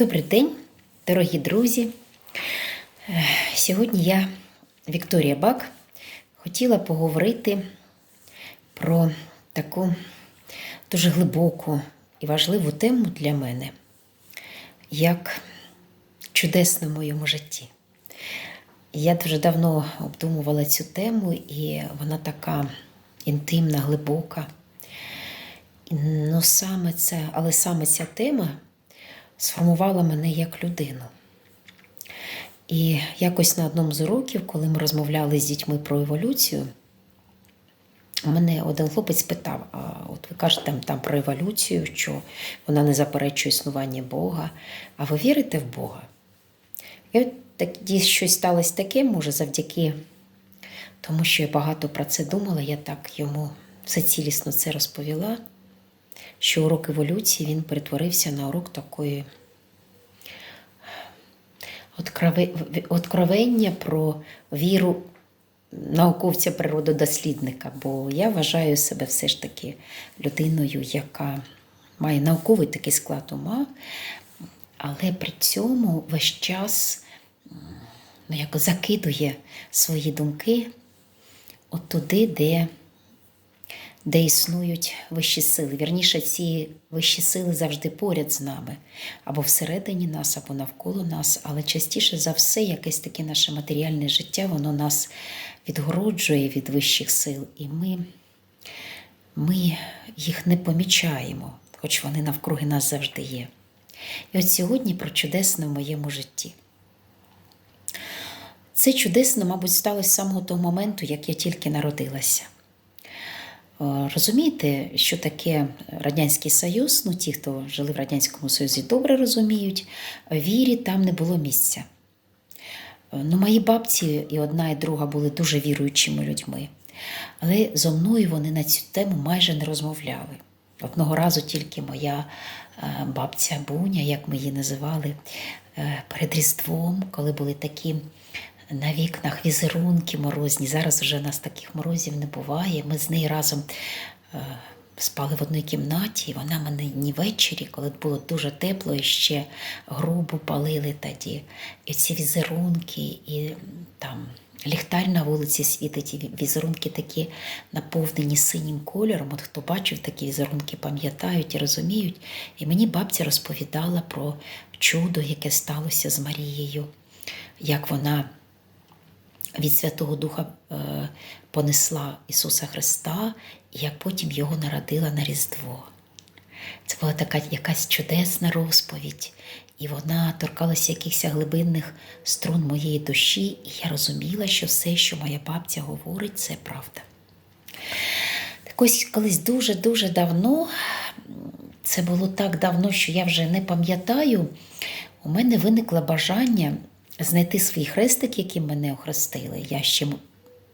Добрий день, дорогі друзі. Е, Сьогодні я, Вікторія Бак, хотіла поговорити про таку дуже глибоку і важливу тему для мене, як чудесно в моєму житті. Я дуже давно обдумувала цю тему, і вона така інтимна, глибока. Ну, саме це, але саме ця тема сформувала мене як людину. І якось на одному з уроків, коли ми розмовляли з дітьми про еволюцію, мене один хлопець питав: а от ви кажете там, там про еволюцію, що вона не заперечує існування Бога. А ви вірите в Бога? І от тоді щось сталося таке, може, завдяки тому, що я багато про це думала, я так йому все цілісно це розповіла, що урок еволюції він перетворився на урок такої открове- откровення про віру науковця природодослідника, бо я вважаю себе все ж таки людиною, яка має науковий такий склад ума, але при цьому весь час ну, як закидує свої думки от туди, де, де існують вищі сили. Вірніше, ці вищі сили завжди поряд з нами, або всередині нас, або навколо нас, але частіше за все, якесь таке наше матеріальне життя, воно нас відгороджує від вищих сил, і ми, ми їх не помічаємо, хоч вони навкруги нас завжди є. І от сьогодні про чудесне в моєму житті. Це чудесно, мабуть, сталося з самого того моменту, як я тільки народилася. Е, Розумієте, що таке Радянський Союз? Ну, ті, хто жили в Радянському Союзі, добре розуміють, вірі там не було місця. Е, Ну, мої бабці і одна, і друга були дуже віруючими людьми. Але зо мною вони на цю тему майже не розмовляли. Одного разу тільки моя е, бабця Буня, як ми її називали, перед Різдвом, коли були такі на вікнах візерунки морозні. Зараз вже нас таких морозів не буває. Ми з нею разом е, спали в одній кімнаті, і вона мене ні ввечері, коли було дуже тепло, і ще грубо палили тоді. І ці візерунки, і там ліхтар на вулиці світить, і візерунки такі наповнені синім кольором. От хто бачив такі візерунки, пам'ятають і розуміють. І мені бабця розповідала про чудо, яке сталося з Марією, як вона від Святого Духа е, понесла Ісуса Христа, і як потім його народила на Різдво. Це була така якась чудесна розповідь, і вона торкалася якихось глибинних струн моєї душі, і я розуміла, що все, що моя бабця говорить, це правда. Так ось колись дуже-дуже давно, це було так давно, що я вже не пам'ятаю, у мене виникло бажання знайти свій хрестик, яким мене охрестили. Я ще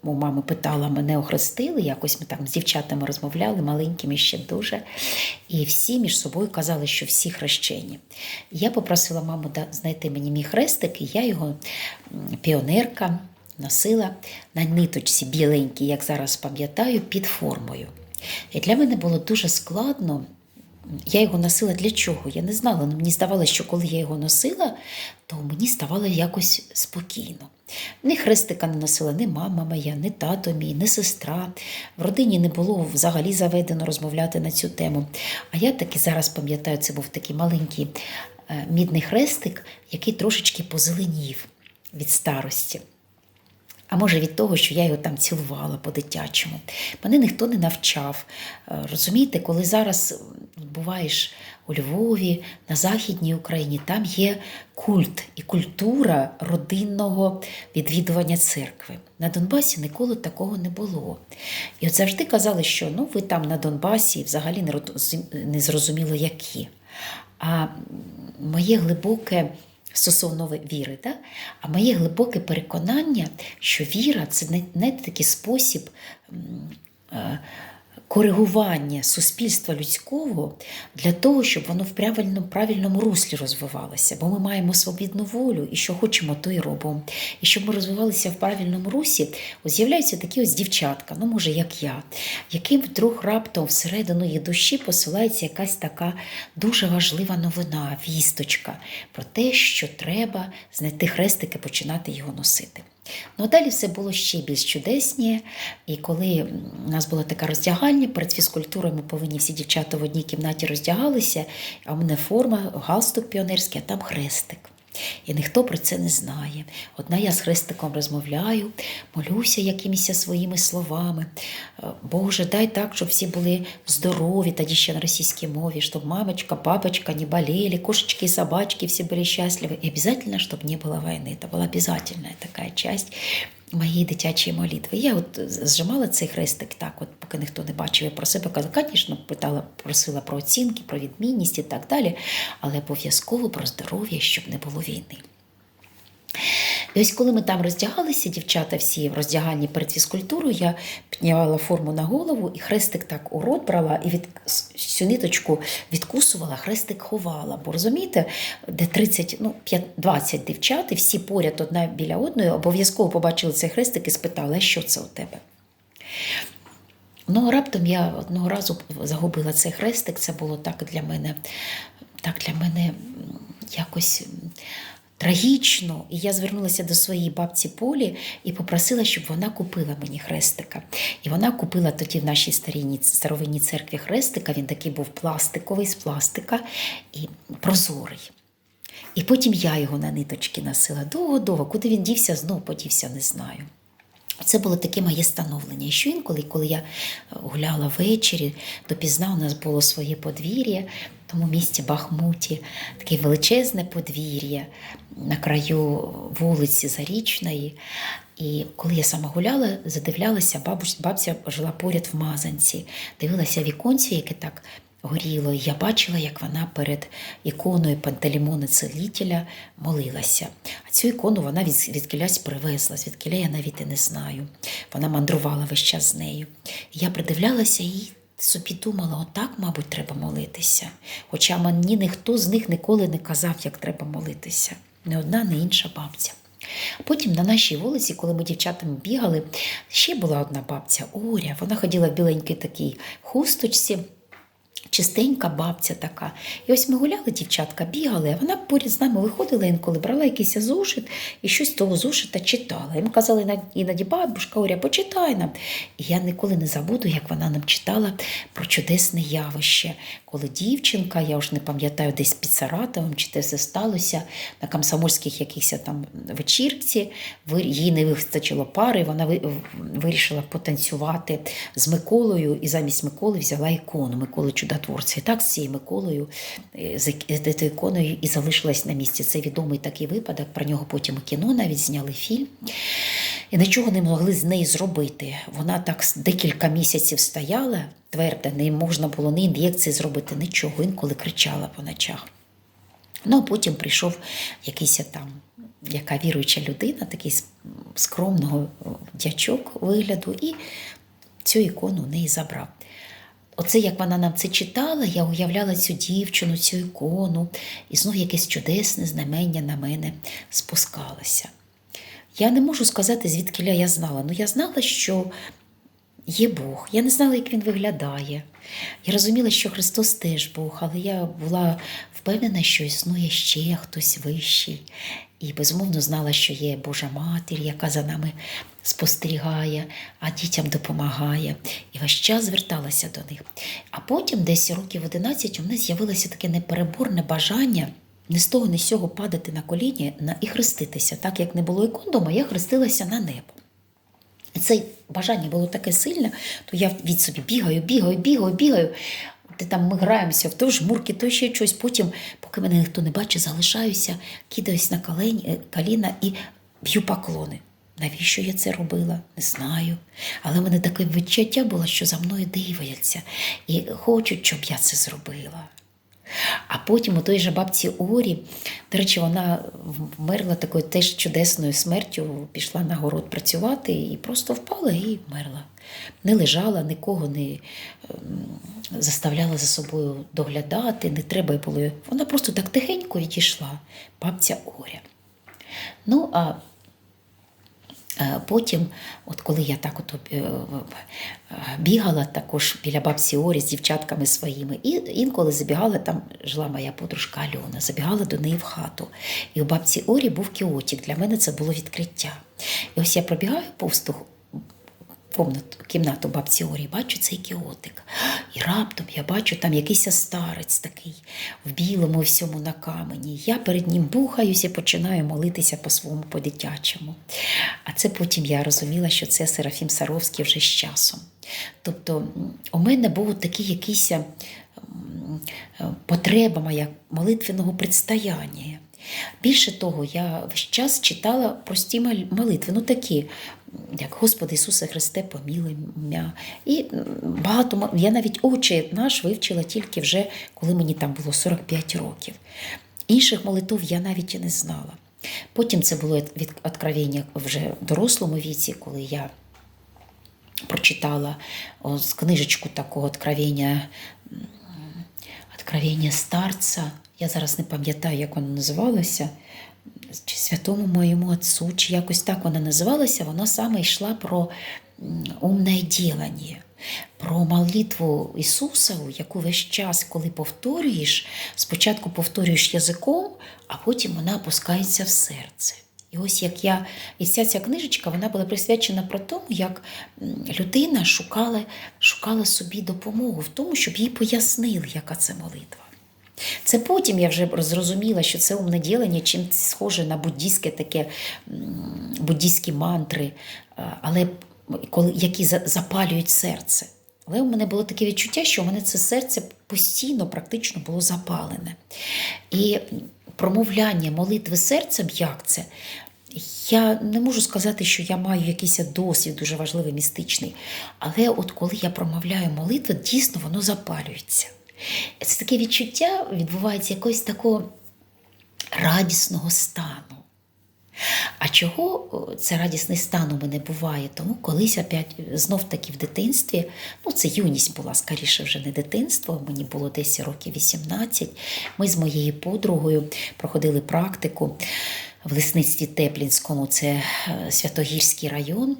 у мами питала, мене охрестили. Якось ми там з дівчатами розмовляли, маленькими ще дуже. І всі між собою казали, що всі хрещені. Я попросила маму знайти мені мій хрестик, і я його піонерка носила на ниточці біленькій, як зараз пам'ятаю, під формою. І для мене було дуже складно. Я його носила для чого? Я не знала. але Мені здавалося, що коли я його носила, то мені ставало якось спокійно. Ні хрестика не носила ні мама моя, ні тато мій, ні сестра. В родині не було взагалі заведено розмовляти на цю тему. А я таки зараз пам'ятаю, це був такий маленький е, мідний хрестик, який трошечки позеленів від старості. А може від того, що я його там цілувала по-дитячому. Мене ніхто не навчав. Е, Розумієте, коли зараз буваєш у Львові, на Західній Україні, там є культ і культура родинного відвідування церкви. На Донбасі ніколи такого не було. І от завжди казали, що ну, ви там на Донбасі взагалі не зрозуміло які. А моє глибоке стосовно віри, так? а моє глибоке переконання, що віра це не, не такий спосіб е, коригування суспільства людського для того, щоб воно в правильному, правильному руслі розвивалося. Бо ми маємо свобідну волю і що хочемо, то і робимо. І щоб ми розвивалися в правильному русі, ось з'являються такі ось дівчатка, ну може, як я, яким вдруг раптом всередину її душі посилається якась така дуже важлива новина, вісточка про те, що треба знайти хрестики, починати його носити. Ну а далі все було ще більш чудесні, І коли у нас була така роздягальня, перед фізкультурою ми повинні всі дівчата в одній кімнаті роздягалися, а в мене форма, галстук піонерський, а там хрестик. І ніхто про це не знає. Одна я з хрестиком розмовляю, молюся якимись своїми словами. Е, Боже, дай так, щоб всі були здорові, тоді ще на російській мові, щоб мамочка, папочка не болели, кошечки и собачки все были счастливы. И обязательно, чтобы не было войны. Это была обязательная такая часть моєї дитячої молитви. Я от зжимала цей хрестик так, от поки ніхто не бачив, я про себе казала, звісно, питала, просила про оцінки, про відмінність і так далі, але обов'язково про здоров'я, щоб не було війни. І ось коли ми там роздягалися, дівчата всі в роздягальні перед фізкультурою, я піднімала форму на голову і хрестик так у рот брала і від цю ниточку відкусувала, хрестик ховала. Бо розумієте, де 30, ну 5, 20 дівчат, і всі поряд одна біля одної, обов'язково побачили цей хрестик і спитали, а що це у тебе? Ну, раптом я одного разу загубила цей хрестик. Це було так для мене, так для мене якось трагічно. І я звернулася до своєї бабці Полі і попросила, щоб вона купила мені хрестика. І вона купила тоді в нашій старій старовинній церкві хрестика. Він такий був пластиковий з пластика і прозорий. І потім я його на ниточки носила довго-довго. Куди він дівся, знов подівся, не знаю. Це було таке моє становлення. І що інколи, коли я гуляла ввечері, допізна у нас було своє подвір'я, в тому місті Бахмуті, таке величезне подвір'я на краю вулиці Зарічної. І коли я сама гуляла, задивлялася, бабусь, бабця жила поряд в Мазанці, дивилася віконці, яке так горіло. І я бачила, як вона перед іконою Пантелеймона Целітеля молилася. А цю ікону вона від, відкілясь привезла, звідкіля я навіть і не знаю. Вона мандрувала весь час з нею. І я придивлялася собі думала, отак, мабуть, треба молитися. Хоча мені ніхто з них ніколи не казав, як треба молитися. Не одна, не інша бабця. Потім на нашій вулиці, коли ми дівчатами бігали, ще була одна бабця Оря. Вона ходила в біленькій такій хусточці. Чистенька бабця така. І ось ми гуляли, дівчатка, бігали, а вона поряд з нами виходила інколи, брала якийсь зошит і щось з того зошита читала. І ми казали іноді, бабушка Оря, почитай нам. І я ніколи не забуду, як вона нам читала про чудесне явище, коли дівчинка, я вже не пам'ятаю, десь під Саратовом, чи те все сталося на комсомольських якихось там вечірці, їй не вистачило пари, вона вирішила потанцювати з Миколою, і замість Миколи взяла ікону Миколи Чудотворця. І так з цією Миколою, з цією іконою і залишилась на місці. Це відомий такий випадок. Про нього потім кіно навіть зняли фільм. І нічого не могли з нею зробити. Вона так декілька місяців стояла тверда, не можна було ні ін'єкції зробити, нічого, інколи кричала по ночах. Ну, а потім прийшов якийсь там, яка віруюча людина, такий скромного дячок вигляду, і цю ікону в неї забрав. Оце, як вона нам це читала, я уявляла цю дівчину, цю ікону, і знов якесь чудесне знамення на мене спускалося. Я не можу сказати, звідки я знала. Ну, я знала, що є Бог. Я не знала, як він виглядає. Я розуміла, що Христос теж Бог, але я була впевнена, що існує ще хтось вищий. І безумовно знала, що є Божа Матір, яка за нами спостерігає, а дітям допомагає. І весь час зверталася до них. А потім, десь років 11, у мене з'явилося таке непереборне бажання. Не з того, не з цього падати на коліні і хреститися. Так як не було ікон дома, я хрестилася на небо. І це бажання було таке сильне, то я від собі бігаю, бігаю, бігаю, бігаю. Де там ми граємося в то жмурки, то ще щось. Потім, поки мене ніхто не бачить, залишаюся, кидаюсь на колені, коліна і б'ю поклони. Навіщо я це робила? Не знаю. Але в мене таке відчуття було, що за мною дивляться і хочуть, щоб я це зробила. А потім у той же бабці Орі, до речі, вона вмерла такою теж чудесною смертю, пішла на город працювати і просто впала і вмерла. Не лежала, нікого не ем, заставляла за собою доглядати, не треба було. Вона просто так тихенько відійшла, бабця Оря. Ну, а Потім, от коли я так от е, е, бігала також біля бабці Орі з дівчатками своїми, і інколи забігала, там жила моя подружка Альона, забігала до неї в хату. І у бабці Орі був кіотік. Для мене це було відкриття. І ось я пробігаю повз комнату, кімнату бабці Орі, бачу цей кіотик. І раптом я бачу там якийсь старець такий в білому всьому на камені. Я перед ним бухаюсь і починаю молитися по-своєму по-дитячому. А це потім я розуміла, що це Серафім Саровський вже з часом. Тобто у мене був такий якийсь потреба моя молитвеного предстояння. Більше того, я весь час читала прості молитви, ну такі, як Господи Ісусе Христе, помілуй мене. І багато я навіть очі наш вивчила тільки вже, коли мені там було 45 років. Інших молитв я навіть і не знала. Потім це було від откровення вже в дорослому віці, коли я прочитала з книжечку такого откровення Откровення старця. Я зараз не пам'ятаю, як воно називалося, чи святому моєму отцу, чи якось так вона називалася. Вона саме йшла про умне ділання, про молитву Ісуса, яку весь час, коли повторюєш, спочатку повторюєш язиком, а потім вона опускається в серце. І ось як я, і вся ця книжечка вона була присвячена про тому, як людина шукала, шукала собі допомогу в тому, щоб їй пояснили, яка це молитва. Це потім я вже зрозуміла, що це умне ділення, чим схоже на буддійське таке буддійські мантри, е, але які запалюють серце. Але у мене було таке відчуття, що у мене це серце постійно практично було запалене. І промовляння молитви серцем, як це? Я не можу сказати, що я маю якийсь досвід дуже важливий, містичний. Але от коли я промовляю молитву, дійсно воно запалюється. Це таке відчуття відбувається якогось такого радісного стану. А чого це радісний стан у мене буває? Тому колись опять знов таки в дитинстві, ну це юність була, скоріше вже не дитинство, мені було десь років 18. Ми з моєю подругою проходили практику в лісництві Теплінському, це е, Святогірський район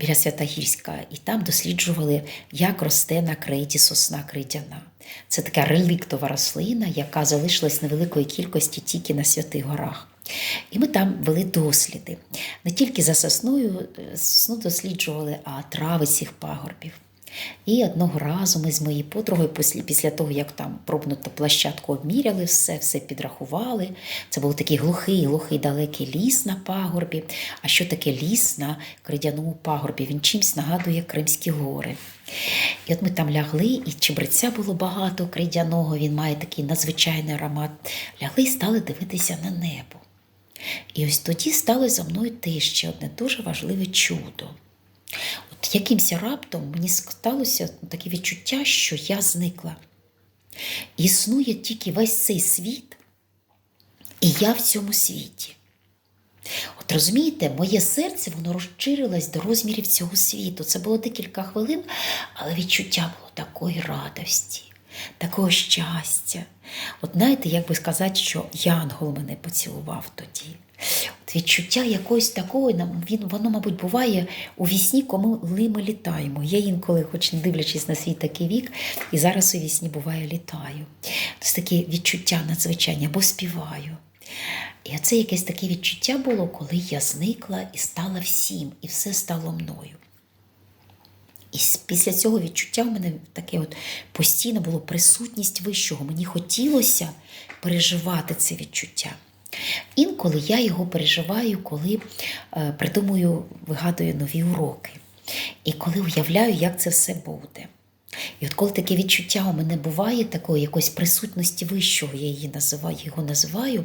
біля Святогірська, і там досліджували, як росте на крейді сосна крейдяна. Це така реліктова рослина, яка залишилась невеликої кількості тільки на Святих Горах. І ми там вели досліди. Не тільки за сосною е, сосну досліджували, а трави цих пагорбів. І одного разу ми з моєю подругою, після, після того, як там пробну площадку обміряли все, все підрахували. Це був такий глухий, глухий далекий ліс на пагорбі. А що таке ліс на кридяному пагорбі? Він чимсь нагадує Кримські гори. І от ми там лягли, і чебреця було багато кридяного, він має такий надзвичайний аромат. Лягли і стали дивитися на небо. І ось тоді стало за мною теж ще одне дуже важливе чудо. От якимось раптом мені сталося таке відчуття, що я зникла. Існує тільки весь цей світ, і я в цьому світі. От розумієте, моє серце воно розширилось до розмірів цього світу. Це було декілька хвилин, але відчуття було такої радості, такого щастя. От знаєте, як би сказати, що Янгол мене поцілував тоді. От відчуття якогось такого, він, воно, мабуть, буває у вісні, коли ми літаємо. Я інколи, хоч не дивлячись на свій такий вік, і зараз у вісні буває літаю. Це таке відчуття надзвичайне, або співаю. І це якесь таке відчуття було, коли я зникла і стала всім, і все стало мною. І після цього відчуття в мене таке от постійно було присутність вищого. Мені хотілося переживати це відчуття. Інколи я його переживаю, коли е, придумую, вигадую нові уроки. І коли уявляю, як це все буде. І от коли таке відчуття у мене буває, такої якоїсь присутності вищого, я її називаю, його називаю,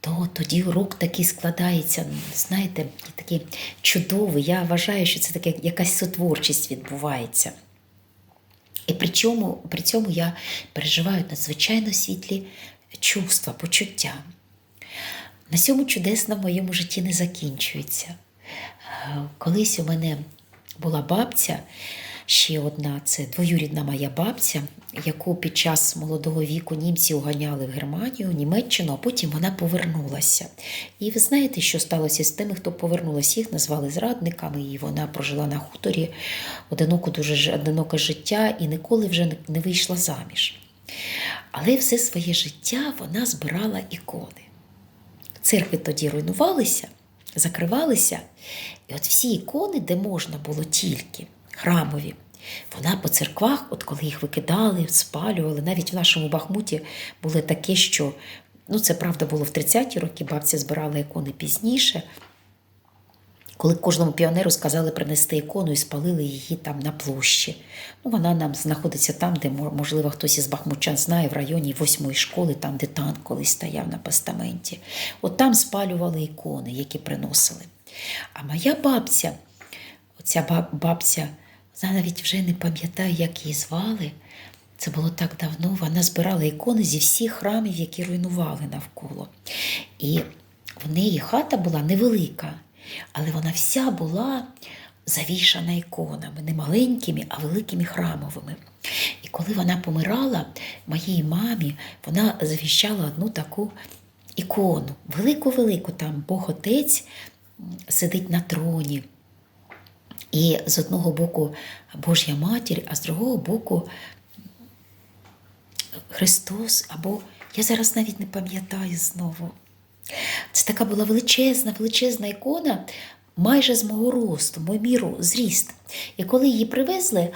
то тоді урок такий складається, знаєте, такий чудовий. Я вважаю, що це таке якась сотворчість відбувається. І при цьому, при цьому я переживаю надзвичайно світлі чувства, почуття. На цьому чудесно в моєму житті не закінчується. Е, Колись у мене була бабця, ще одна, це двоюрідна моя бабця, яку під час молодого віку німці уганяли в Германію, Німеччину, а потім вона повернулася. І ви знаєте, що сталося з тими, хто повернулася? Їх назвали зрадниками, і вона прожила на хуторі одиноку, дуже одиноке життя і ніколи вже не вийшла заміж. Але все своє життя вона збирала ікони. Церкви тоді руйнувалися, закривалися. І от всі ікони, де можна було тільки храмові, вона по церквах, от коли їх викидали, спалювали, навіть в нашому Бахмуті було таке, що ну це правда було в 30-ті роки, бабця збирала ікони пізніше. Коли кожному піонеру сказали принести ікону і спалили її там на площі. Ну, вона нам знаходиться там, де, можливо, хтось із бахмутчан знає, в районі восьмої школи, там, де танк колись стояв на постаменті. От там спалювали ікони, які приносили. А моя бабця, оця баб- бабця, вона навіть вже не пам'ятаю, як її звали. Це було так давно. Вона збирала ікони зі всіх храмів, які руйнували навколо. І в неї хата була невелика, але вона вся була завішана іконами, не маленькими, а великими храмовими. І коли вона помирала, моїй мамі вона завіщала одну таку ікону, велику-велику, там Бог Отець сидить на троні. І з одного боку Божя матір, а з другого боку Христос, або я зараз навіть не пам'ятаю знову. Це така була величезна, величезна ікона, майже з мого росту, мой міру, зріст. І коли її привезли, е,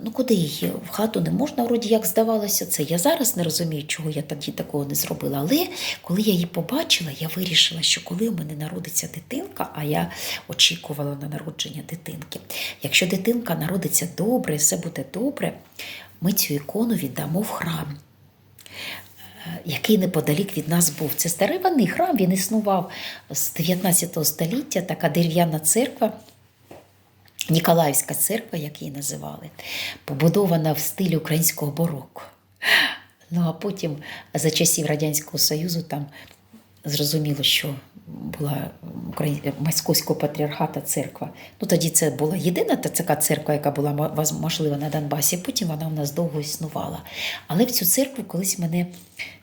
ну куди її? В хату не можна, вроді як здавалося це. Я зараз не розумію, чого я тоді такого не зробила. Але коли я її побачила, я вирішила, що коли у мене народиться дитинка, а я очікувала на народження дитинки. Якщо дитинка народиться добре, все буде добре, ми цю ікону віддамо в храм який неподалік від нас був. Це старий храм, він існував з 19 століття, така дерев'яна церква. Ніколаївська церква, як її називали, побудована в стилі українського бароко. Ну а потім за часів Радянського Союзу там зрозуміло, що була Московського патріархата церква. Ну тоді це була єдина та така церква, яка була можлива на Донбасі. Потім вона у нас довго існувала. Але в цю церкву колись мене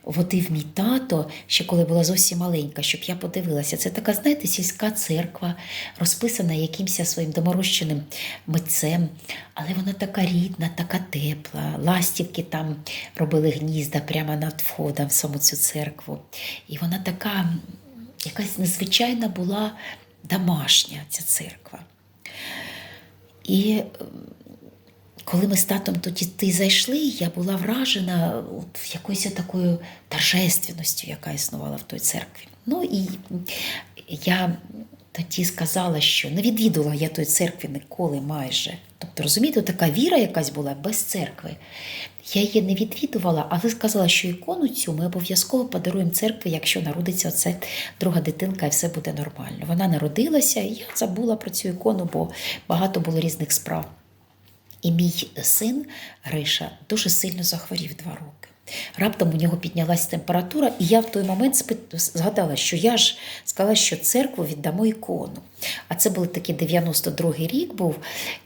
водив мій тато, ще коли була зовсім маленька, щоб я подивилася. Це така, знаєте, сільська церква, розписана якимось своїм доморощеним митцем, але вона така рідна, така тепла. Ластівки там робили гнізда прямо над входом в саму цю церкву. І вона така якась незвичайна була домашня ця церква. І ем, коли ми з татом тоді зайшли, я була вражена якоюсь такою торжественністю, яка існувала в той церкві. Ну і я тоді сказала, що не відвідувала я тої церкви ніколи майже. Тобто, розумієте, така віра якась була без церкви. Я її не відвідувала, але сказала, що ікону цю ми обов'язково подаруємо церкві, якщо народиться оце друга дитинка, і все буде нормально. Вона народилася, і я забула про цю ікону, бо багато було різних справ. І мій син Гриша дуже сильно захворів два роки. Раптом у нього піднялася температура, і я в той момент згадала, що я ж сказала, що церкву віддамо ікону. А це був такий 92-й рік був,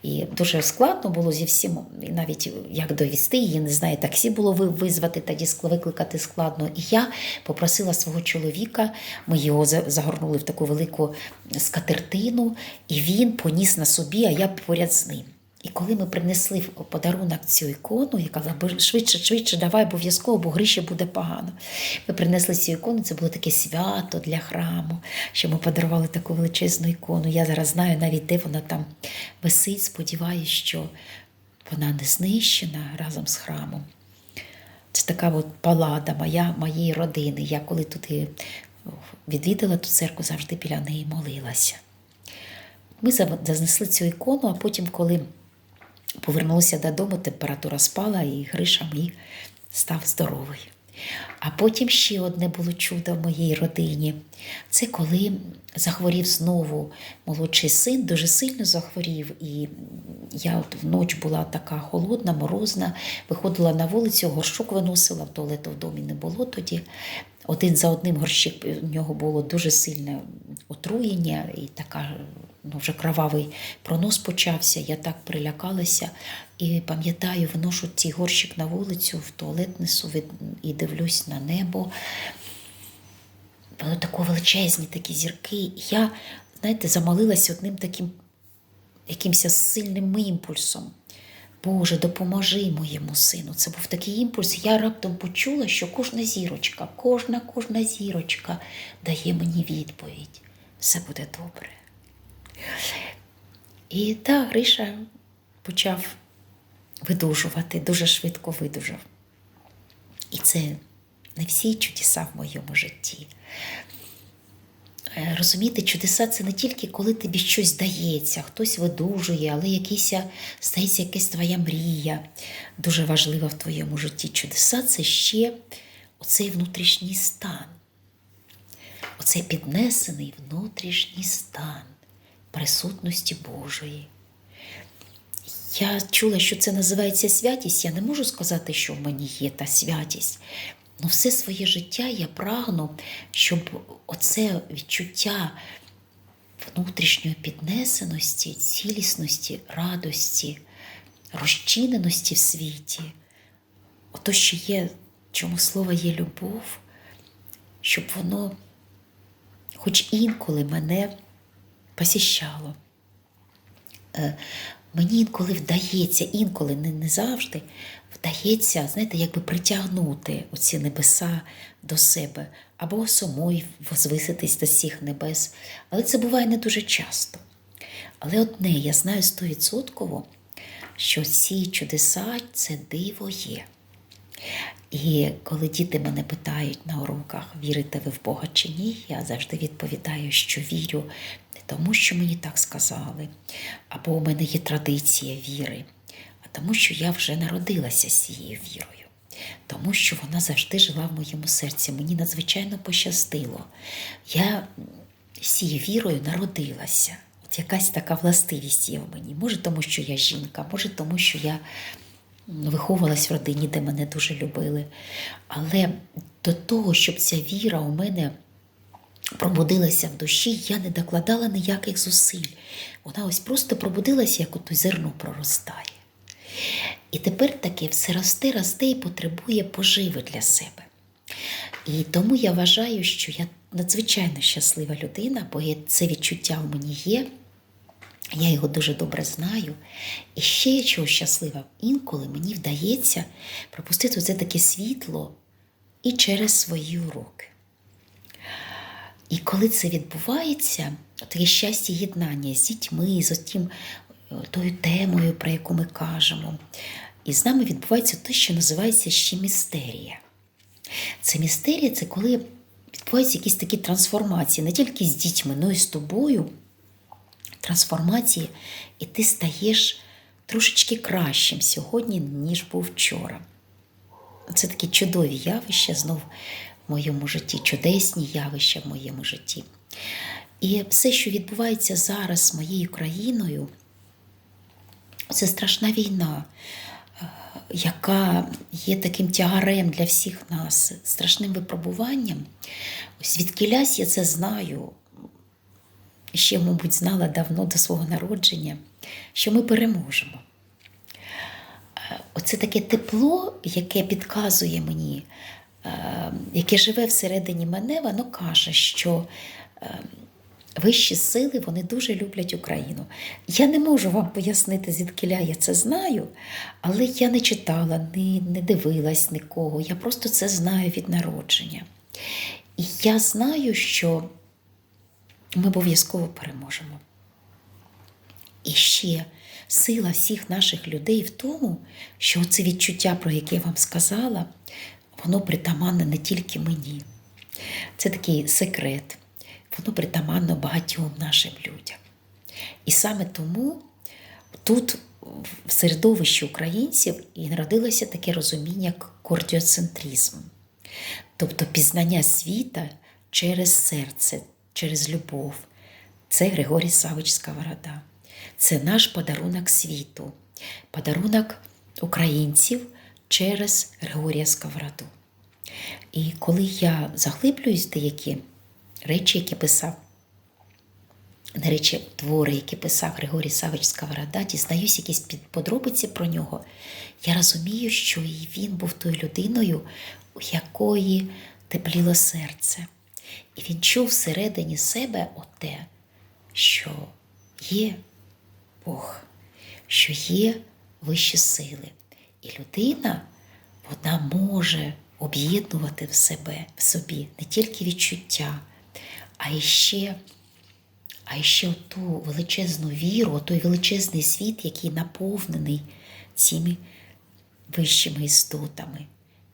і дуже складно було зі всім, і навіть як довести її, не знаю, таксі було визвати, тоді викликати складно. І я попросила свого чоловіка, ми його загорнули в таку велику скатертину, і він поніс на собі, а я поряд з ним. І коли ми принесли в подарунок цю ікону, я казала, швидше, швидше, давай обов'язково, бо Гріші буде погано. Ми принесли цю ікону, це було таке свято для храму, що ми подарували таку величезну ікону. Я зараз знаю навіть, де вона там висить. Сподіваюся, що вона не знищена разом з храмом. Це така от палада моя, моєї родини. Я коли туди відвідала ту церкву, завжди біля неї молилася. Ми занесли цю ікону, а потім, коли повернулися додому, температура спала, і Гриша мій став здоровий. А потім ще одне було чудо в моїй родині. Це коли захворів знову молодший син, дуже сильно захворів. І я от вночі була така холодна, морозна, виходила на вулицю, горшок виносила, туалету в домі не було тоді. Один за одним горщик у нього було дуже сильне отруєння і така ну, вже кровавий пронос почався. Я так прилякалася. І пам'ятаю, виношу цей горщик на вулицю, в туалет несу і дивлюсь на небо. Було тако величезні такі зірки. Я, знаєте, замолилася одним таким якимось сильним імпульсом. Боже, допоможи моєму сину. Це був такий імпульс. Я раптом почула, що кожна зірочка, кожна кожна зірочка дає мені відповідь. Все буде добре. І так, Гриша почав видужувати, дуже швидко видужав. І це не всі чудеса в моєму житті. Е, Розумієте, чудеса це не тільки коли тобі щось дається, хтось видужує, але якийсь, стається якась твоя мрія, дуже важлива в твоєму житті. Чудеса це ще оцей внутрішній стан, оцей піднесений внутрішній стан присутності Божої. Я чула, що це називається святість. Я не можу сказати, що в мені є та святість. Ну, все своє життя я прагну, щоб оце відчуття внутрішньої піднесеності, цілісності, радості, розчиненості в світі, ото, що є, чому слово є любов, щоб воно хоч інколи мене посіщало. Е, Мені інколи вдається, інколи не, не завжди вдається, знаєте, якби притягнути оці небеса до себе або самої возвиситись до всіх небес. Але це буває не дуже часто. Але одне, я знаю стовідсотково, що ці чудеса це диво є. І коли діти мене питають на уроках, вірите ви в Бога чи ні, я завжди відповідаю, що вірю тому, що мені так сказали, або у мене є традиція віри, а тому, що я вже народилася з цією вірою, тому що вона завжди жила в моєму серці. Мені надзвичайно пощастило. Я з цією вірою народилася. От якась така властивість є в мені. Може, тому що я жінка, може, тому що я виховувалась в родині, де мене дуже любили. Але до того, щоб ця віра у мене пробудилася в душі, я не докладала ніяких зусиль. Вона ось просто пробудилася, як ото зерно проростає. І тепер таке все росте, росте і потребує поживи для себе. І тому я вважаю, що я надзвичайно щаслива людина, бо це відчуття в мені є. Я його дуже добре знаю. І ще я чого щаслива, інколи мені вдається пропустити це таке світло і через свої уроки. І коли це відбувається, таке щастя єднання з дітьми, з тим, тою темою, про яку ми кажемо. І з нами відбувається те, що називається ще містерія. Це містерія це коли відбуваються якісь такі трансформації, не тільки з дітьми, але й з тобою. Трансформації, і ти стаєш трошечки кращим сьогодні, ніж був вчора. Це такі чудові явища знов в моєму житті, чудесні явища в моєму житті. І все, що відбувається зараз з моєю країною, це страшна війна, е, яка є таким тягарем для всіх нас, страшним випробуванням. Ось відкілясь я це знаю, ще, мабуть, знала давно до свого народження, що ми переможемо. Е, Оце таке тепло, яке підказує мені, яке живе всередині мене, воно каже, що е, вищі сили вони дуже люблять Україну. Я не можу вам пояснити, звідкиля я це знаю, але я не читала, не, не дивилась нікого. Я просто це знаю від народження. І я знаю, що ми обов'язково переможемо. І ще сила всіх наших людей в тому, що це відчуття, про яке я вам сказала, воно притаманне не тільки мені. Це такий секрет, воно притаманно багатьом нашим людям. І саме тому тут, в середовищі українців, і народилося таке розуміння як кордіоцентризм. Тобто пізнання світа через серце, через любов. Це Григорій Савич Сковорода. Це наш подарунок світу, подарунок українців через Григорія Сковороду. І коли я заглиблююсь в деякі речі, які писав, на речі, твори, які писав Григорій Савич Сковорода, дізнаюсь якісь подробиці про нього, я розумію, що і він був тою людиною, у якої тепліло серце. І він чув всередині себе оте, що є Бог, що є вищі сили. І людина, вона може об'єднувати в себе в собі не тільки відчуття, а й ще, а ще ту величезну віру, той величезний світ, який наповнений цими вищими істотами,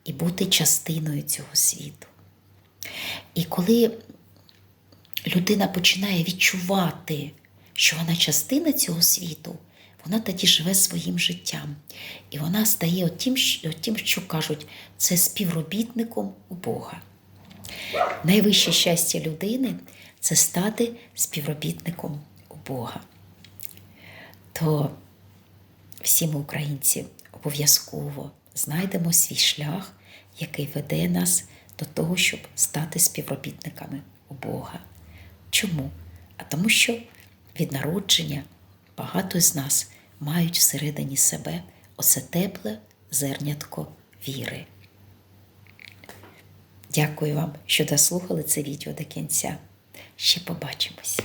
і бути частиною цього світу. І коли людина починає відчувати, що вона частина цього світу, вона тоді живе своїм життям. І вона стає тим, тим, що кажуть, це співробітником у Бога. Найвище щастя людини це стати співробітником у Бога. То всі ми, українці, обов'язково знайдемо свій шлях, який веде нас до того, щоб стати співробітниками у Бога. Чому? А тому, що від народження багато з нас мають всередині себе оце тепле зернятко віри. Дякую вам, що дослухали це відео до кінця. Ще побачимось.